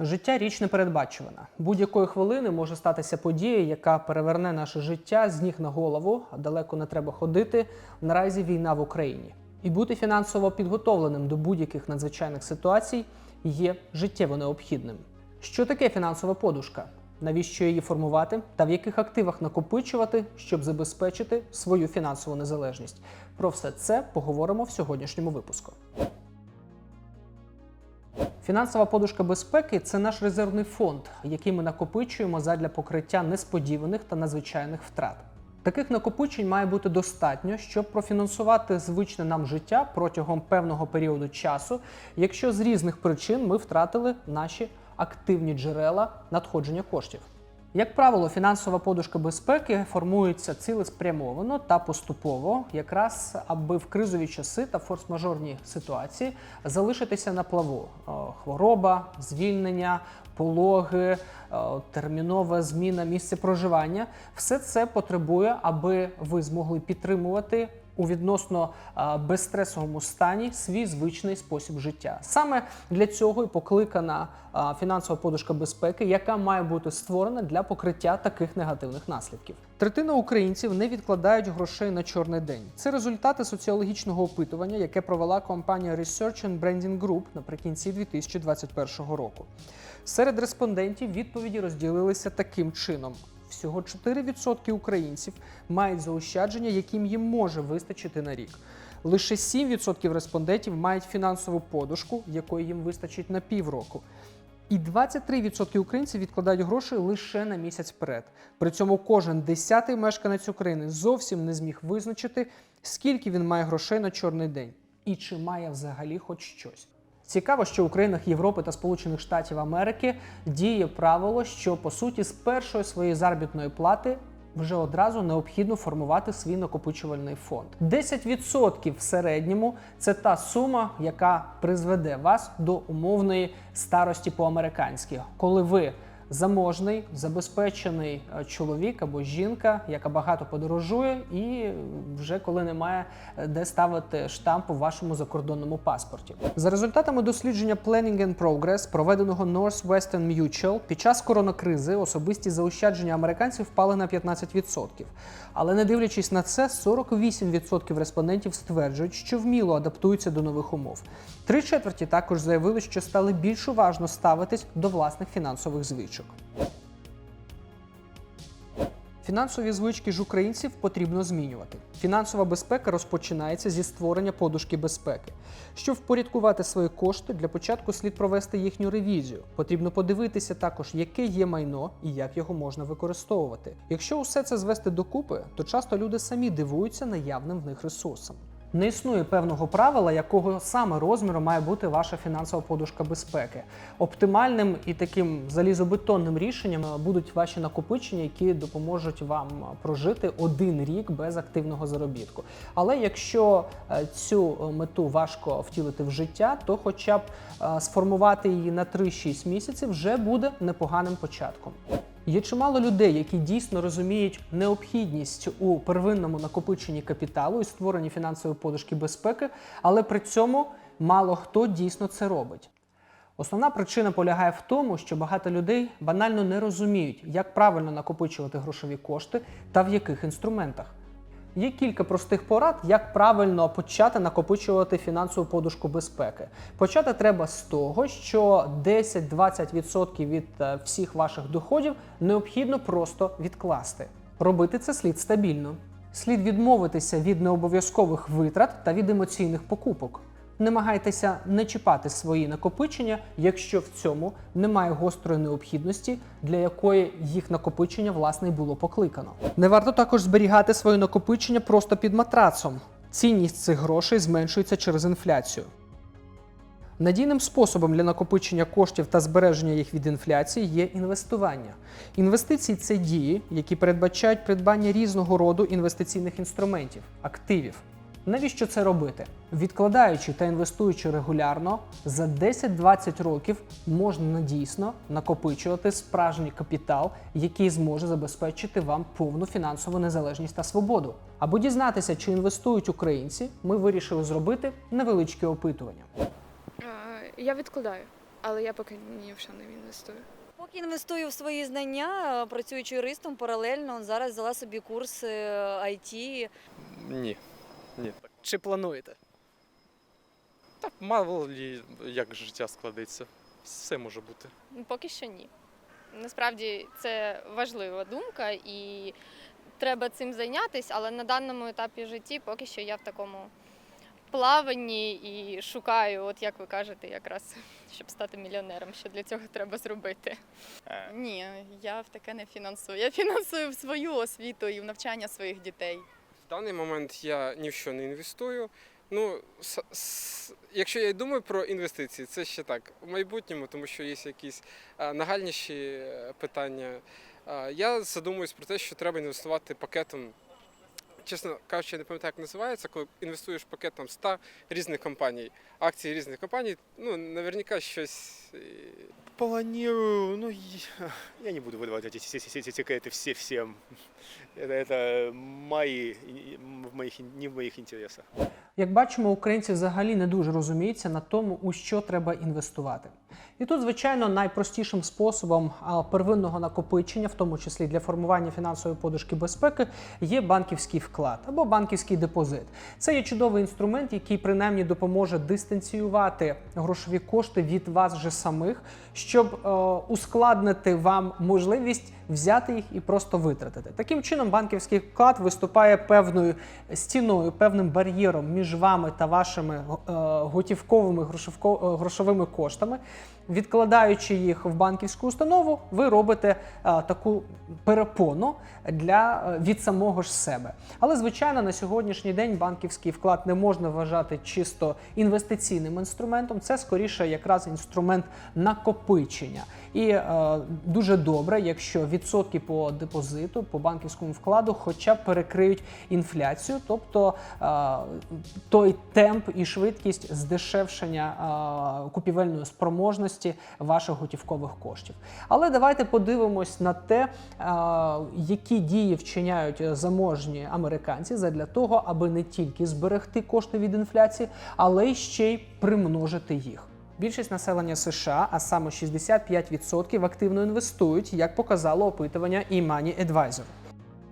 Життя річ непередбачувана. Будь-якої хвилини може статися подія, яка переверне наше життя з ніг на голову, а далеко не треба ходити. Наразі війна в Україні. І бути фінансово підготовленим до будь-яких надзвичайних ситуацій є життєво необхідним. Що таке фінансова подушка? Навіщо її формувати та в яких активах накопичувати, щоб забезпечити свою фінансову незалежність? Про все це поговоримо в сьогоднішньому випуску. Фінансова подушка безпеки це наш резервний фонд, який ми накопичуємо задля покриття несподіваних та надзвичайних втрат. Таких накопичень має бути достатньо, щоб профінансувати звичне нам життя протягом певного періоду часу, якщо з різних причин ми втратили наші активні джерела надходження коштів. Як правило, фінансова подушка безпеки формується цілеспрямовано та поступово, якраз аби в кризові часи та форс-мажорні ситуації залишитися на плаву. Е, Хвороба, звільнення, пологи, термінова зміна місця проживання все це потребує, аби ви змогли підтримувати у відносно безстресовому стані свій звичний спосіб життя. Саме для цього і покликана фінансова подушка безпеки, яка має бути створена для покриття таких негативних наслідків. Третина українців не відкладають грошей на чорний день. Це результати соціологічного опитування, яке провела компанія Research and Branding Group наприкінці 2021 року. Серед респондентів відповіді розділилися таким чином. Всього 4% українців мають заощадження, яким їм може вистачити на рік. Лише 7% респондентів мають фінансову подушку, якої їм вистачить на півроку. І 23% українців відкладають гроші лише на місяць вперед. При цьому кожен десятий мешканець України зовсім не зміг визначити, скільки він має грошей на чорний день і чи має взагалі хоч щось. Цікаво, що у країнах Європи та Сполучених Штатів Америки діє правило, що по суті з першої своєї заробітної плати вже одразу необхідно формувати свій накопичувальний фонд. 10% в середньому це та сума, яка призведе вас до умовної старості по-американськи, коли ви заможний, забезпечений е, чоловік або жінка, яка багато подорожує, і вже коли немає е, де ставити штамп у вашому закордонному паспорті. За результатами дослідження Planning and Progress, проведеного Northwestern Mutual, під час коронакризи особисті заощадження американців впали на 15%. Але не дивлячись на це, 48% респондентів стверджують, що вміло адаптуються до нових умов. Три четверті також заявили, що стали більш уважно ставитись до власних фінансових звичок. Фінансові звички ж українців потрібно змінювати. Фінансова безпека розпочинається зі створення подушки безпеки. Щоб впорядкувати свої кошти, для початку слід провести їхню ревізію. Потрібно подивитися також, яке є майно і як його можна використовувати. Якщо усе це звести докупи, то часто люди самі дивуються наявним в них ресурсам. Не існує певного правила, якого саме розміру має бути ваша фінансова подушка безпеки. Оптимальним і таким залізобетонним рішенням будуть ваші накопичення, які допоможуть вам прожити один рік без активного заробітку. Але якщо е, цю мету важко втілити в життя, то хоча б е, сформувати її на 3-6 місяців вже буде непоганим початком. Є чимало людей, які дійсно розуміють необхідність у первинному накопиченні капіталу і створенні фінансової подушки безпеки, але при цьому мало хто дійсно це робить. Основна причина полягає в тому, що багато людей банально не розуміють, як правильно накопичувати грошові кошти та в яких інструментах. Є кілька простих порад, як правильно почати накопичувати фінансову подушку безпеки. Почати треба з того, що 10-20% від е, всіх ваших доходів необхідно просто відкласти. Робити це слід стабільно. Слід відмовитися від необов'язкових витрат та від емоційних покупок. Намагайтеся не чіпати свої накопичення, якщо в цьому немає гострої необхідності, для якої їх накопичення власне й було покликано. Не варто також зберігати свої накопичення просто під матрацом. Цінність цих грошей зменшується через інфляцію. Надійним способом для накопичення коштів та збереження їх від інфляції є інвестування. Інвестиції це дії, які передбачають придбання різного роду інвестиційних інструментів, активів. Навіщо це робити? Відкладаючи та інвестуючи регулярно, за 10-20 років можна дійсно накопичувати справжній капітал, який зможе забезпечити вам повну фінансову незалежність та свободу. Аби дізнатися, чи інвестують українці, ми вирішили зробити невеличке опитування. Е, Я відкладаю. але я поки ні в що не інвестую. Поки інвестую в свої знання, працюючи юристом паралельно, зараз взяла собі курс е, IT. Ні. Ні. Чи плануєте? Так мало лі як життя складеться. Все може бути. Ну, Поки що ні. Насправді це важлива думка і треба цим зайнятися, але на даному етапі житті поки що я в такому плаванні і шукаю, от як ви кажете, якраз щоб стати мільйонером, що для цього треба зробити. Ні, я в таке не фінансую. Я фінансую в свою освіту і в навчання своїх дітей. В даний момент я ні в що не інвестую. Ну, якщо я думаю про інвестиції, це ще так в майбутньому, тому що є якісь а, нагальніші е, питання. А, я задумуюсь про те, що треба інвестувати пакетом. Чесно кажучи, я не пам'ятаю, як називається, коли інвестуєш пакетом 100 різних компаній, акції різних компаній, ну, наверняка щось е, Планирую, ну, я- я не буду выдавать эти, все- все- эти секреты все всем. Это, это мои, и- в моих, не в моих интересах. Як бачимо, українці взагалі не дуже розуміються на тому, у що треба інвестувати. І тут, звичайно, найпростішим способом первинного накопичення, в тому числі для формування фінансової подушки безпеки, є банківський вклад або банківський депозит. Це є чудовий інструмент, який принаймні допоможе дистанціювати грошові кошти від вас же самих, щоб е, ускладнити вам можливість взяти їх і просто витратити. Таким чином, банківський вклад виступає певною стіною, певним бар'єром між вами та вашими е, готівковими е, грошовими коштами. Відкладаючи їх в банківську установу, ви робите е, таку перепону для е, від самого ж себе. Але звичайно, на сьогоднішній день банківський вклад не можна вважати чисто інвестиційним інструментом. Це скоріше якраз інструмент накопичення. І е, дуже добре, якщо відсотки по депозиту, по банківському вкладу, хоча б перекриють інфляцію, тобто е, той темп і швидкість здешевшення е, купівельної спроможності ваших готівкових коштів. Але давайте подивимось на те, е, які дії вчиняють заможні американці задля того, аби не тільки зберегти кошти від інфляції, але й ще й примножити їх. Більшість населення США, а саме 65% активно інвестують, як показало опитування e-Money Advisor.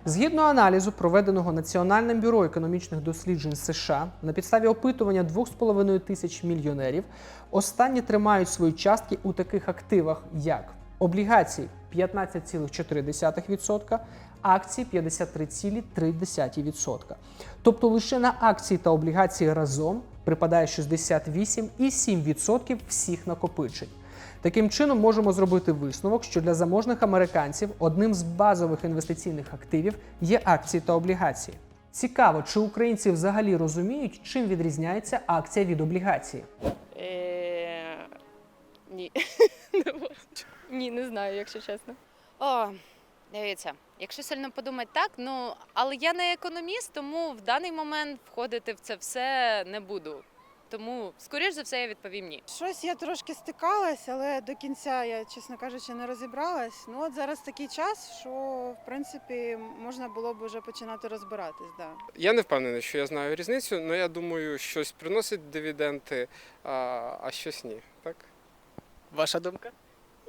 Згідно аналізу, проведеного Національним бюро економічних досліджень США на підставі опитування 2,5 тисяч мільйонерів, останні тримають свої частки у таких активах, як облігації 15,4%, акції 53,3%. Тобто лише на акції та облігації разом припадає 68,7% всіх накопичень. Таким чином можемо зробити висновок, що для заможних американців одним з базових інвестиційних активів є акції та облігації. Цікаво, чи українці взагалі розуміють, чим відрізняється акція від облігації. Е, Ні. Ні, не знаю, якщо чесно. О, дивіться, якщо сильно подумати так, ну але я не економіст, тому в даний момент входити в це все не буду. Тому, скоріш за все, я відповім ні. Щось я трошки стикалась, але до кінця я, чесно кажучи, не розібралась. Ну от зараз такий час, що в принципі можна було б вже починати розбиратись. Да. Я не впевнений, що я знаю різницю, але я думаю, щось приносить дивіденти, а, а щось ні. Так? Ваша думка?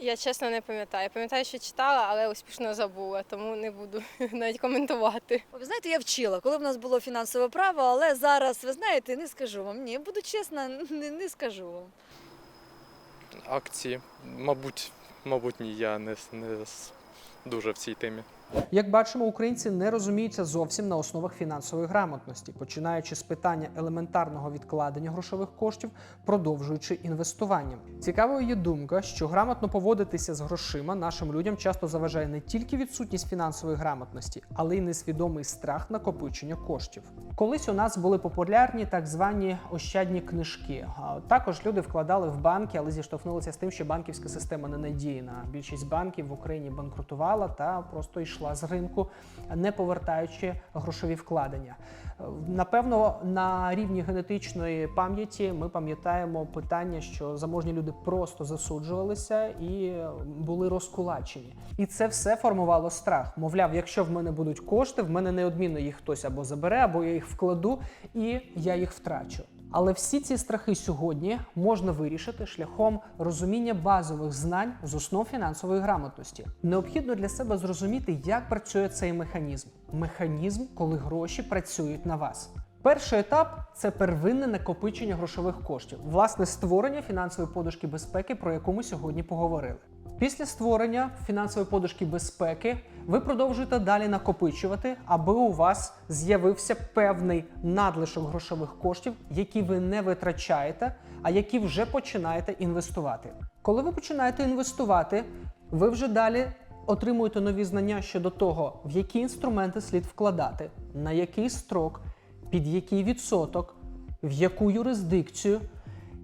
Я чесно не пам'ятаю. Я пам'ятаю, що читала, але успішно забула, тому не буду навіть коментувати. Ви знаєте, я вчила, коли в нас було фінансове право, але зараз, ви знаєте, не скажу вам. Ні, буду чесна, не, не скажу вам. Акції, мабуть, мабуть, ні, я не, не дуже в цій темі. Як бачимо, українці не розуміються зовсім на основах фінансової грамотності, починаючи з питання елементарного відкладення грошових коштів, продовжуючи інвестуванням. Цікавою є думка, що грамотно поводитися з грошима нашим людям часто заважає не тільки відсутність фінансової грамотності, але й несвідомий страх накопичення коштів. Колись у нас були популярні так звані ощадні книжки. Також люди вкладали в банки, але зіштовхнулися з тим, що банківська система не надійна. Більшість банків в Україні банкрутувала та просто йшла з ринку, не повертаючи грошові вкладення. Напевно, на рівні генетичної пам'яті ми пам'ятаємо питання, що заможні люди просто засуджувалися і були розкулачені. І це все формувало страх. Мовляв, якщо в мене будуть кошти, в мене неодмінно їх хтось або забере, або я їх вкладу, і я їх втрачу. Але всі ці страхи сьогодні можна вирішити шляхом розуміння базових знань з основ фінансової грамотності. Необхідно для себе зрозуміти, як працює цей механізм. Механізм, коли гроші працюють на вас. Перший етап це первинне накопичення грошових коштів, власне створення фінансової подушки безпеки, про яку ми сьогодні поговорили. Після створення фінансової подушки безпеки ви продовжуєте далі накопичувати, аби у вас з'явився певний надлишок грошових коштів, які ви не витрачаєте, а які вже починаєте інвестувати. Коли ви починаєте інвестувати, ви вже далі отримуєте нові знання щодо того, в які інструменти слід вкладати, на який строк, під який відсоток, в яку юрисдикцію,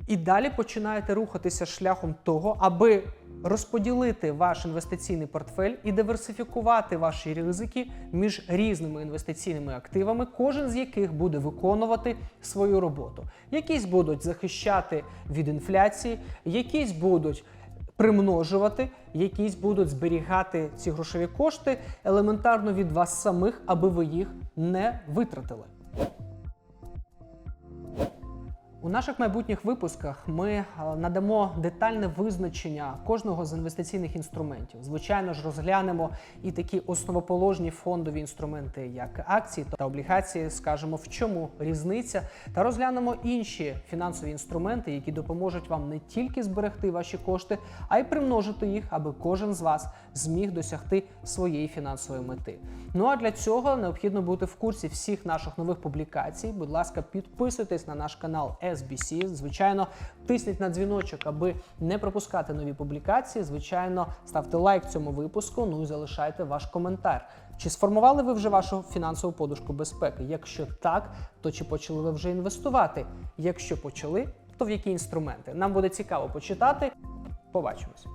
і далі починаєте рухатися шляхом того, аби розподілити ваш інвестиційний портфель і диверсифікувати ваші ризики між різними інвестиційними активами, кожен з яких буде виконувати свою роботу. Якісь будуть захищати від інфляції, якісь будуть примножувати, якісь будуть зберігати ці грошові кошти елементарно від вас самих, аби ви їх не витратили. У наших майбутніх випусках ми е, надамо детальне визначення кожного з інвестиційних інструментів. Звичайно ж, розглянемо і такі основоположні фондові інструменти, як акції та облігації, скажемо в чому різниця, та розглянемо інші фінансові інструменти, які допоможуть вам не тільки зберегти ваші кошти, а й примножити їх, аби кожен з вас зміг досягти своєї фінансової мети. Ну а для цього необхідно бути в курсі всіх наших нових публікацій. Будь ласка, підписуйтесь на наш канал SBC. Звичайно, тисніть на дзвіночок, аби не пропускати нові публікації. Звичайно, ставте лайк цьому випуску. Ну і залишайте ваш коментар. Чи сформували ви вже вашу фінансову подушку безпеки? Якщо так, то чи почали ви вже інвестувати? Якщо почали, то в які інструменти? Нам буде цікаво почитати. Побачимось.